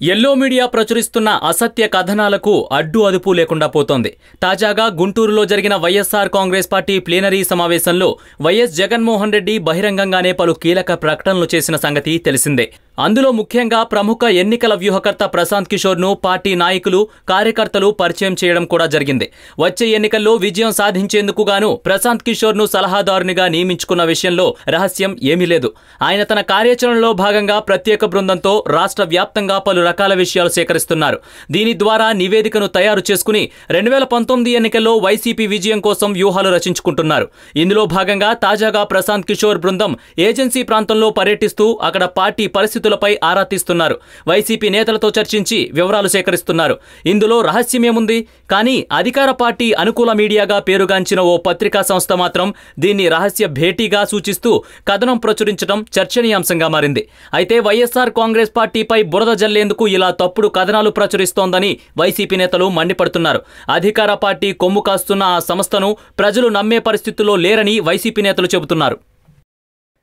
Yellow media ప్రచురిస్తున్న అసత్య కథనాలకు అడ్డు అదుపు లేకుండా పోతోంది. తాజాగా గుంటూరులో జరిగిన వైఎస్ఆర్ కాంగ్రెస్ పార్టీ ప్లీనరీ సమావేశంలో వైఎస్ జగన్మోహన్ రెడ్డి బహిరంగంగానే పలు కీలక ప్రకటనలు చేసిన సంగతి తెలిసిందే. అందులో ముఖ్యంగా ప్రముఖ ఎన్నికల వ్యూహకర్త ప్రశాంత్ కిషోర్ను పార్టీ నాయకులు కార్యకర్తలు పరిచయం చేయడం కూడా జరిగింది. వచ్చే ఎన్నికల్లో విజయం సాధించేందుకు గాను ప్రశాంత్ కిషోర్ను సలహాదారునిగా నియమించుకున్న విషయంలో రహస్యం ఏమీ లేదు. ఆయన తన కార్యాచరణలో భాగంగా ప్రత్యేక బృందంతో రాష్ట్ర వ్యాప్తంగా పలు రకాల విషయాలు సేకరిస్తున్నారు. దీని ద్వారా నివేదికను తయారు చేసుకుని రెండు వేల పంతొమ్మిది ఎన్నికల్లో వైసీపీ విజయం కోసం వ్యూహాలు రచించుకుంటున్నారు. ఇందులో భాగంగా తాజాగా ప్రశాంత్ కిషోర్ బృందం ఏజెన్సీ ప్రాంతంలో పర్యటిస్తూ అక్కడ పార్టీ పరిస్థితులు పరిస్థితులపై ఆరా తీస్తున్నారు. వైసీపీ నేతలతో చర్చించి వివరాలు సేకరిస్తున్నారు. ఇందులో రహస్యమేముంది? కానీ అధికార పార్టీ అనుకూల మీడియాగా పేరుగాంచిన ఓ పత్రికా సంస్థ మాత్రం దీన్ని రహస్య భేటీగా సూచిస్తూ కథనం ప్రచురించడం చర్చనీయాంశంగా మారింది. అయితే వైఎస్ఆర్ కాంగ్రెస్ పార్టీపై బురద జల్లేందుకు ఇలా తప్పుడు కథనాలు ప్రచురిస్తోందని వైసీపీ నేతలు మండిపడుతున్నారు. అధికార పార్టీ కొమ్ము కాస్తున్న ఆ సంస్థను ప్రజలు నమ్మే పరిస్థితుల్లో లేరని వైసీపీ నేతలు చెబుతున్నారు.